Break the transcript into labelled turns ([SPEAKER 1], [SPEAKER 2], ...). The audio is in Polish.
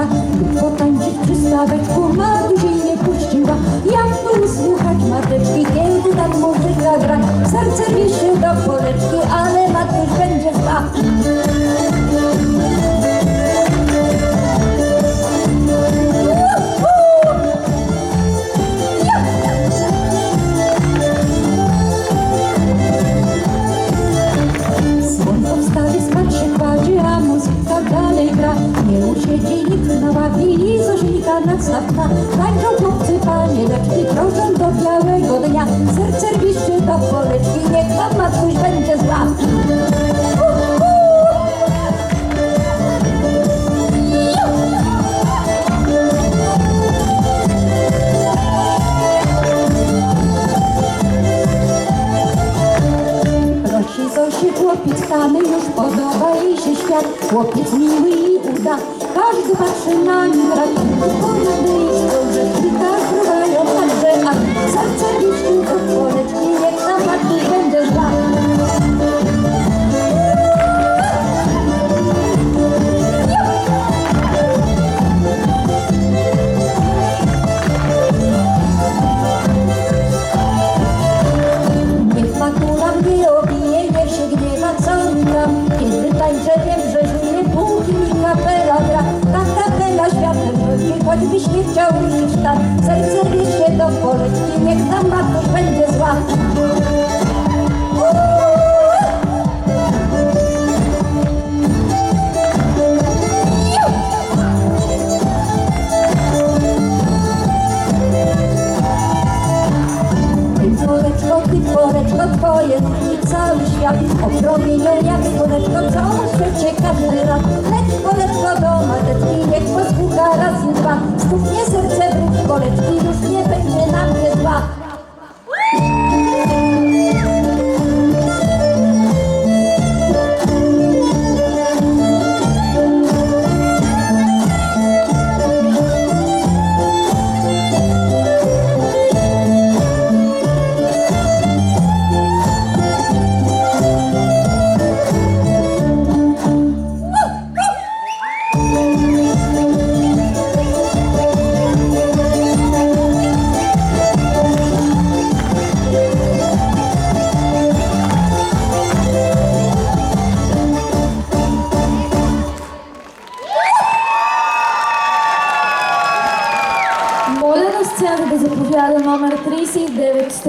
[SPEAKER 1] świata Potańczyć przy staweczku Madusiej nie puściła. Jak był słuchać mateczki Kiedy tak muzyka gra. Serce mi się do poleczki Ale matuś będzie spać Nie usiedzi nikt na nadstawka. Tańczą chłopcy, panieneczki, krążą do białego dnia. Serce wiszy do poleczki, niech tam matkuś będzie zła. Prosi Zosi chłopiec Tany, już podoba jej się świat. Chłopiec miły i всегда. Каждый под шинами тропинки, помнит уже światem choćbyś nie chciał ruszyć tam. Serce się do poleczki, niech tam matkuś będzie zła. Poleczko, twoje i cały świat Opromienią jak słoneczko, całą świecie każdy raz Leć poleczko do mateczki, niech posłucha raz i dwa Stuknie serce wróć poleczki, już nie będzie na mnie
[SPEAKER 2] Akcja zapowiada numer 39